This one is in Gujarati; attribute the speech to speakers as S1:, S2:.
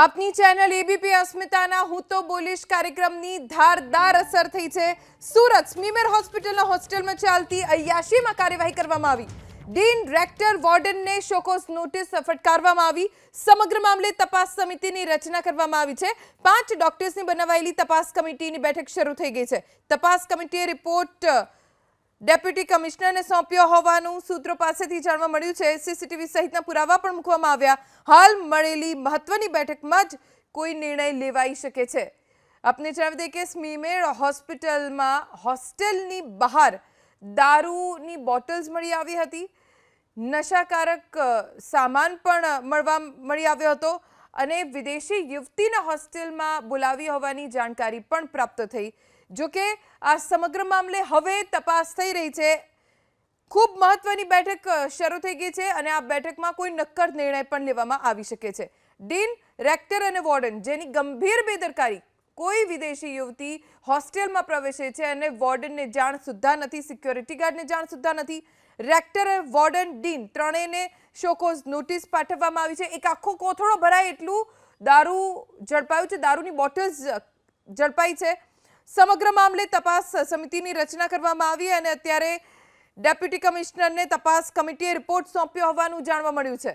S1: આપની ચેનલ એબીપી અસ્મિતાના હું તો બોલીશ કાર્યક્રમની ધારદાર અસર થઈ છે. સુરત સ્મીમેર હોસ્પિટલના હોસ્ટેલમાં ચાલતી અયાશીમાં કાર્યવાહી કરવામાં આવી. ડીન રેક્ટર વોર્ડનને શોકોસ નોટિસ ફટકારવામાં આવી. સમગ્ર મામલે તપાસ સમિતિની રચના કરવામાં આવી છે. પાંચ ડોક્ટર્સની બનાવાયેલી તપાસ કમિટીની બેઠક શરૂ થઈ ગઈ છે. તપાસ કમિટીએ રિપોર્ટ ડેપ્યુટી કમિશનરને સોંપ્યો હોવાનું સૂત્રો પાસેથી જાણવા મળ્યું છે. સીસીટીવી સહિતના પુરાવા પણ મૂકવામાં આવ્યા. હાલ મળેલી મહત્વની બેઠકમાં જ કોઈ નિર્ણય લેવાઈ શકે છે. આપને જણાવી દઈએ કે સ્મીમેર હોસ્પિટલમાં હોસ્ટેલની બહાર દારૂની બોટલ્સ મળી આવી હતી. નશાકારક સામાન પણ મળવા, મળી આવ્યો હતો. અને વિદેશી યુવતીના હોસ્ટેલમાં બોલાવી હોવાની જાણકારી પણ પ્રાપ્ત થઈ. જોકે આ સમગ્ર મામલે હવે તપાસ થઈ રહી છે. ખૂબ મહત્વની બેઠક શરૂ થઈ ગઈ છે અને આ બેઠકમાં કોઈ નક્કર નિર્ણય પણ લેવામાં આવી શકે છે. ડીન રેક્ટર અને વોર્ડન, જેની ગંભીર બેદરકારી કોઈ વિદેશી યુવતી હોસ્ટેલમાં પ્રવેશે છે અને વોર્ડનને જાણ સુદ્ધા નથી, સિક્યોરિટી ગાર્ડને જાણ સુદ્ધા નથી. રેક્ટર વોર્ડન ડીન ત્રણેયને શોકોઝ નોટિસ પાઠવવામાં આવી છે. એક આખો કોથળો ભરાય એટલું દારૂ ઝડપાયું છે. દારૂની બોટલ્સ ઝડપાઈ છે. સમગ્ર મામલે તપાસ સમિતિની રચના કરવામાં આવી અને અત્યારે ડેપ્યુટી કમિશનરને તપાસ કમિટીએ રિપોર્ટ સોંપ્યો હોવાનું જાણવા મળ્યું છે.